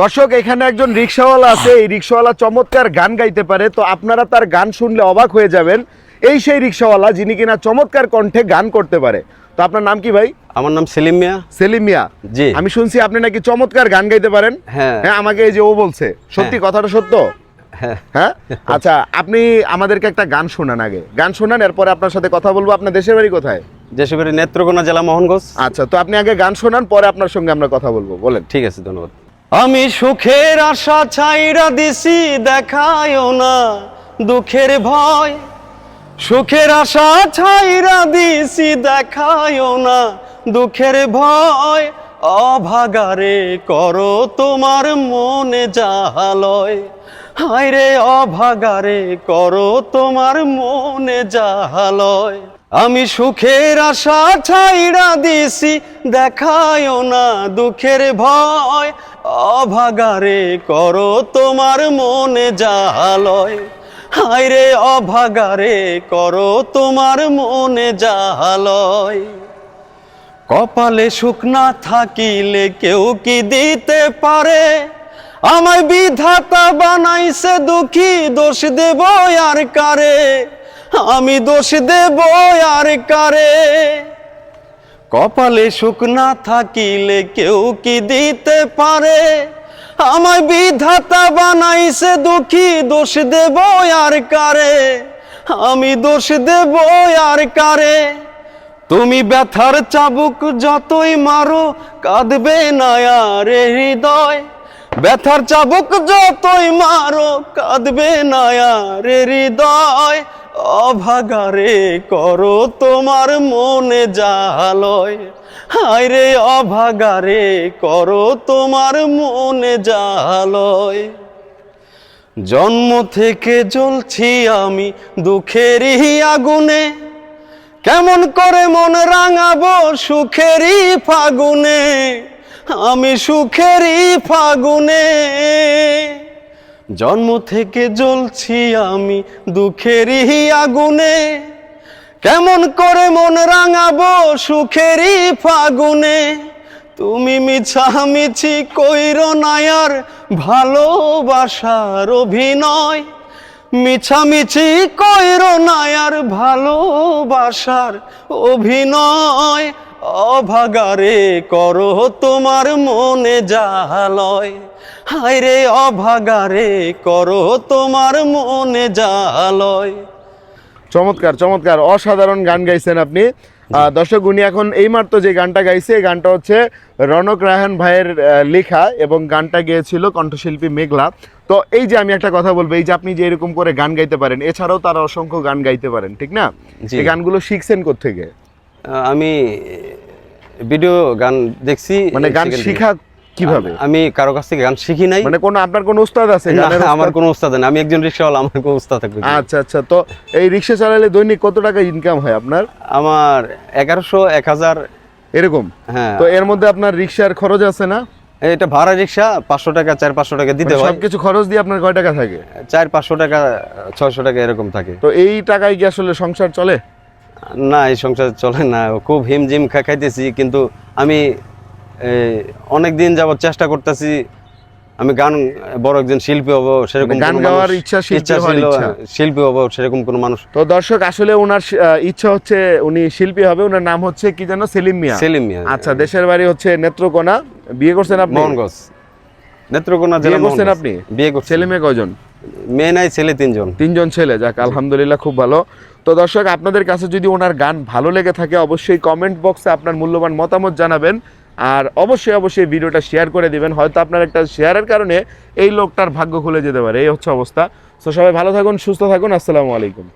দর্শক এখানে একজন রিক্সাওয়ালা আছে। এই রিক্সাওয়ালা চমৎকার গান গাইতে পারে। তো আপনারা তার গান শুনলে অবাক হয়ে যাবেন। এই সেই রিক্সাওয়ালা যিনি কিনা চমৎকার কণ্ঠে গান করতে পারে। তো আপনার নাম কি ভাই? আমার নাম সেলিম মিয়া। সেলিম মিয়া। জি। আমি শুনছি আপনি নাকি চমৎকার গান গাইতে পারেন। হ্যাঁ। হ্যাঁ আমাকে এই যে ও বলছে। সত্যি কথাটা সত্য? হ্যাঁ। হ্যাঁ? আচ্ছা আপনি আমাদেরকে একটা গান শোনান আগে। গান শোনান এরপরে আপনার সাথে কথা বলব। আপনার দেশের বাড়ি কোথায়? যেসবের নেত্রকোনা জেলা মোহনগঞ্জ। আচ্ছা তো আপনি আগে গান শোনান পরে আপনার সঙ্গে আমরা কথা বলব। বলেন। ঠিক আছে ধন্যবাদ। আমি সুখের আশা ছাইরা দিছি, দেখায়ও না দুঃখের ভয়। সুখের আশা ছাইরা দিছি, দেখায়ও না দুঃখের ভয়। অভাগারে করো তোমার মনে জাহালয় হায় রে অভাগারে করো তোমার মনে জাহালয় আমি সুখের আশা ছাইড়া দিছি, দেখায়ও না দুঃখের ভয়। অভাগারে করো তোমার মনে জাহালয়। হায় রে অভাগারে করো তোমার মনে জাহালয়। কপালে সুখ না থাকিলে কেউ কি দিতে পারে? আমায় বিধাতা বানাইছে দুঃখী, দোষ দেব আর কারে? আমি দোষ দেব আর কারে? কপালে সুখ না থাকিলে কেউ কি দিতে পারে? আমায় বিধাতা বানাইছে দুঃখী, দোষ দেব আর কারে? আমি দোষ দেব আর কারে? তুমি ব্যথার চাবুক যতই মারো, কাঁদবে না আর হৃদয়। ব্যথার চাবুক যতই মারো, কাঁদবে না আর হৃদয়। অভাগারে করো তোমার মনে জালয়। হায় রে অভাগারে করো তোমার মনে জালয়। জন্ম থেকে জ্বলছি আমি দুঃখেরই আগুনে। কেমন করে মন রাঙাবো সুখেরই ফাগুনে। আমি সুখেরই ফাগুনে। জন্ম থেকে জ্বলছি আমি দুঃখেরই আগুনে। কেমন করে মন রাঙাবো সুখেরই ফাগুনে। তুমি মিছামিছি কইর নায়ার ভালোবাসার অভিনয়। মিছামিছি কইর নায়ার ভালোবাসার অভিনয়। অভাগারে করো তোমার মনে জালয়। হায় রে অভাগারে করো তোমার মনে জালয়। চমৎকার চমৎকার অসাধারণ গান গাইছেন আপনি। দর্শক উনি এখন এই মাত্র যে গানটা গাইছে এই গানটা হচ্ছে রনক রায়হান ভাইয়ের লেখা এবং গানটা গেয়েছিল কণ্ঠশিল্পী মেঘলা। তো এই যে আমি একটা কথা বলব এই যে আপনি যে এরকম করে গান গাইতে পারেন এছাড়াও তারা অসংখ্য গান গাইতে পারেন ঠিক না। এই গানগুলো শিখছেন থেকে আমি ভিডিও গান দেখছি মানে গান শিখা কীভাবে? আমি কারও কাছ থেকে গান শিখি নাই। মানে কোন আপনার কোন উস্তাদ আছে? আমার? কোনো উস্তাদ নেই। আমি একজন রিক্সাওয়ালা আমার কোনো উস্তাদ থাকবে। আচ্ছা আচ্ছা। তো এই রিক্সা চালালে দৈনিক কত টাকা ইনকাম হয় আপনার? আমার এগারোশো এক হাজার। এরকম? হ্যাঁ। তো এর মধ্যে আপনার রিক্সার খরচ আছে না? এটা ভাড়া রিক্সা পাঁচশো টাকা চার পাঁচশো টাকা দিতে মানে হয়। সবকিছু খরচ দিয়ে আপনার কয় টাকা থাকে? চার পাঁচশো টাকা ছয়শো টাকা এরকম থাকে। তো এই টাকায় কি আসলে সংসার চলে? না এই সংসার চলে না। খুব হিমজিম খা- খাইতেছি কিন্তু আমি অনেক দিন যাবত চেষ্টা করতেছি আমি গান বড় একজন শিল্পী হব সেরকম মানে গান কোনো গাওয়ার মানুষ- ইচ্ছা, ছিল, শিল্পী হব সেরকম কোনো মানুষ তো দর্শক আসলে ওনার ইচ্ছা হচ্ছে উনি শিল্পী হবে ওনার নাম হচ্ছে কি যেন সেলিম মিয়া। সেলিম মিয়া। আচ্ছা দেশের বাড়ি হচ্ছে নেত্রকোনা। বিয়ে করছেন আপনি? মোহনগঞ্জ নেত্রকোনা জেলা করছেন আপনি? বিয়ে করছি। ছেলে মেয়ে কয়জন? মেয়ে নাই, ছেলে তিনজন। তিনজন ছেলে, যাক, আলহামদুলিল্লাহ খুব ভালো। তো দর্শক, আপনাদের কাছে যদি ওনার গান ভালো লেগে থাকে, অবশ্যই কমেন্ট বক্সে আপনার মূল্যবান মতামত জানাবেন। আর অবশ্যই অবশ্যই ভিডিওটা শেয়ার করে দিবেন। হয়তো আপনার একটা শেয়ারের কারণে এই লোকটার ভাগ্য খুলে যেতে পারে। এই হচ্ছে অবস্থা। তো সবাই ভালো থাকুন, সুস্থ থাকুন। আসসালামু আলাইকুম।